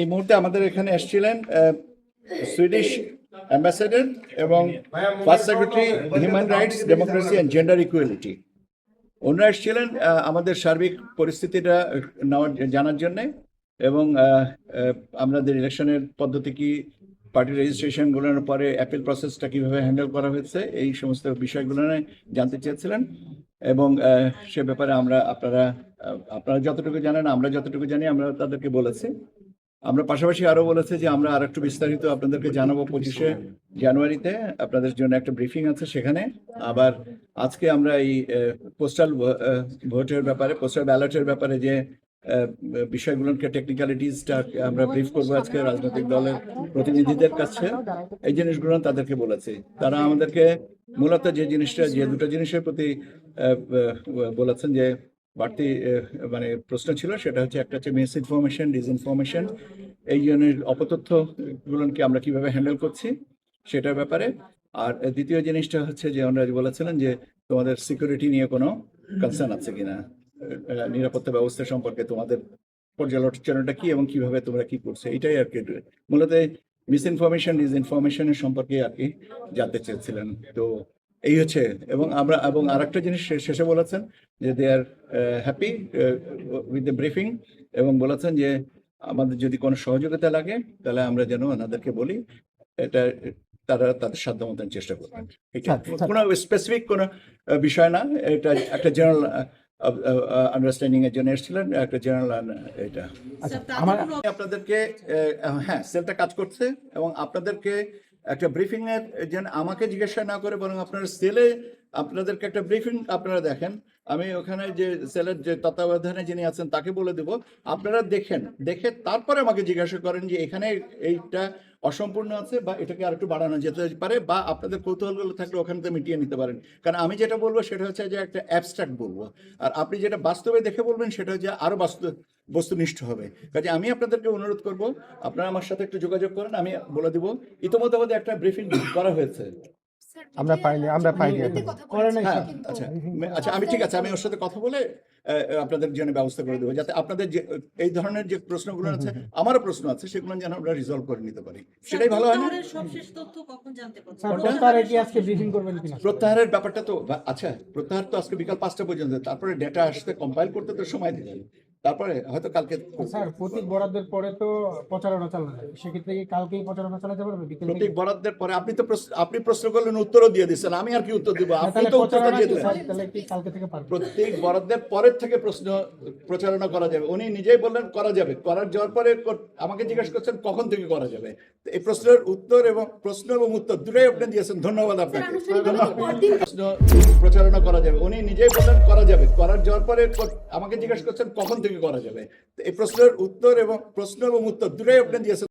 এই মুহূর্তে আমাদের এখানে এসেছিলেন সুইডিশ অ্যাম্বাসেডর এবং first secretary human rights democracy and gender equality ওনারা এসেছিলেন আমাদের সার্বিক পরিস্থিতিটা নেওয়ার জানার জন্যে এবং আমাদের ইলেকশনের পদ্ধতি কি, পার্টি রেজিস্ট্রেশনগুলোর পরে অ্যাপিল প্রসেসটা কীভাবে হ্যান্ডেল করা হয়েছে, এই সমস্ত বিষয়গুলো জানতে চেয়েছিলেন এবং সে ব্যাপারে আমরা আপনারা আপনারা যতটুকু জানেন, আমরা যতটুকু জানি, আমরা তাদেরকে বলেছি। আমরা পাশাপাশি আরও বলেছে যে আমরা আর একটু বিস্তারিত আপনাদেরকে জানাব পঁচিশে জানুয়ারিতে। আপনাদের জন্য একটা ব্রিফিং আছে সেখানে। আবার আজকে আমরা এই পোস্টাল ভোটের ব্যাপারে পোস্টাল ব্যালটের ব্যাপারে যে বিষয়গুলোকে টেকনিক্যালিটিসটা আমরা ব্রিফ করব আজকে রাজনৈতিক দলের প্রতিনিধিদের কাছে। এই জিনিসগুলো তাদেরকে বলেছি। তারা আমাদেরকে মূলত যে জিনিসটা, যে দুটো জিনিসের প্রতি বলেছেন যে বাড়তি মানে প্রশ্ন ছিল, সেটা হচ্ছে একটা হচ্ছে মিস ইনফরমেশন ডিসইনফরমেশন এই জনের অপতথ্য গুলোকে আমরা কীভাবে হ্যান্ডেল করছি সেটার ব্যাপারে। আর দ্বিতীয় জিনিসটা হচ্ছে যে ওনারা বলেছিলেন যে তোমাদের সিকিউরিটি নিয়ে কোনো কনসার্ন আছে কিনা নিরাপত্তা ব্যবস্থা সম্পর্কে তোমাদের পর্যালোচনাটা কি এবং কীভাবে তোমরা কি করছ, এটাই আর কি। মূলত মিস ইনফরমেশন ডিসইনফরমেশনের সম্পর্কে আর কি জানতে চেয়েছিলেন। তো এই হচ্ছে এবং আমরা এবং আর একটা জিনিস শেষে বলেছেন যে they are happy with the briefing এবং বলেছেন যে আমাদের যদি কোনো সহযোগিতা লাগে তাহলে আমরা যেন ওনাদেরকে বলি এটা তারা তাদের সাধ্য মতন চেষ্টা করবেন এটা আচ্ছা, আচ্ছা। কোনো স্পেসিফিক কোনো বিষয় না এটা একটা জেনারেল আন্ডারস্ট্যান্ডিং এর জন্য এসেছিলেন একটা জেনারেল এটা আচ্ছা আমার আপনাদেরকে আহ, হ্যাঁ সেলটা কাজ করছে এবং আপনাদেরকে একটা ব্রিফিং এর জন্য আমাকে জিজ্ঞাসা না করে বরং আপনার সেলে আপনাদেরকে একটা ব্রিফিং আপনারা দেখেন। আমি ওখানে যে সেলের যে তত্ত্বাবধানে যিনি আছেন তাকে বলে দেব। আপনারা দেখেন, দেখে তারপরে আমাকে জিজ্ঞাসা করেন যে এখানে এইটা অসম্পূর্ণ আছে বা এটাকে আরেকটু বাড়ানো যেতে পারে বা আপনাদের কৌতূহলগুলো থাকলে ওখানে তো মিটিয়ে নিতে পারেন। কারণ আমি যেটা বলব সেটা হচ্ছে যে একটা অ্যাবস্ট্রাক্ট বলব। আর আপনি যেটা বাস্তবে দেখে বলবেন সেটা হচ্ছে আরও বাস্তব বস্তুনিষ্ঠ হবে। কাজে আমি আপনাদেরকে অনুরোধ করব আপনারা আমার সাথে একটু যোগাযোগ করেন আমি বলে দিব। ইতিমধ্যে আমাদের একটা ব্রিফিং করা হয়েছে। আমরা পাইনি, আমরা পাইনি হ্যাঁ আচ্ছা। আচ্ছা আমি ঠিক আছে আমি ওর সাথে কথা বলে আপনাদের জন্য ব্যবস্থা করে দেবো যাতে আপনাদের যে এই ধরনের যে প্রশ্নগুলো আছে আমারও প্রশ্ন আছে সেগুলো যেন আমরা রিজলভ করে নিতে পারি। সেটাই ভালো হয় না? প্রত্যাহারের তথ্য কখন জানতে পারছেন স্যার প্রত্যাহারে কি আজকে ব্রিফিং করবেন কিনা? প্রত্যাহারের ব্যাপারটা তো আচ্ছা প্রত্যাহার তো আজকে বিকাল পাঁচটা পর্যন্ত তারপরে ডেটা আসতে কম্পাইল করতে তো সময় দিতে হবে। তারপরে হয়তো কালকে স্যার প্রতীক বরাদ্দের পরে তো প্রচারণা চালানো যাবে। সেক্ষেত্রে কি কালকেই প্রচারণা চালাতে পারবে? বিকেল প্রতীক বরাদ্দের পরে আপনি তো আপনি প্রশ্ন করলেন উত্তরও দিয়ে দিচ্ছেন আমি আর কি উত্তর দিব? আপনি তো উত্তরটা দিয়ে দিলেন। তাহলে কি কালকে থেকে পারবে? প্রত্যেক বরাদ্দের পরের থেকে প্রশ্ন প্রচারণা করা যাবে। উনি নিজেই বললেন করা যাবে। করার যাওয়ার পরে আমাকে জিজ্ঞাসা করছেন কখন থেকে করা যাবে? এই প্রশ্নের উত্তর এবং প্রশ্ন এবং উত্তর দুটোই আপনি দিয়েছেন। ধন্যবাদ আপনাকে। প্রশ্ন প্রচারণা করা যাবে। উনি নিজেই বললেন করা যাবে। করার যাওয়ার পরে আমাকে জিজ্ঞাসা করছেন কখন থেকে করা যাবে। এই প্রশ্নের উত্তর এবং প্রশ্ন এবং উত্তর দুটোই আপনি দিয়েছেন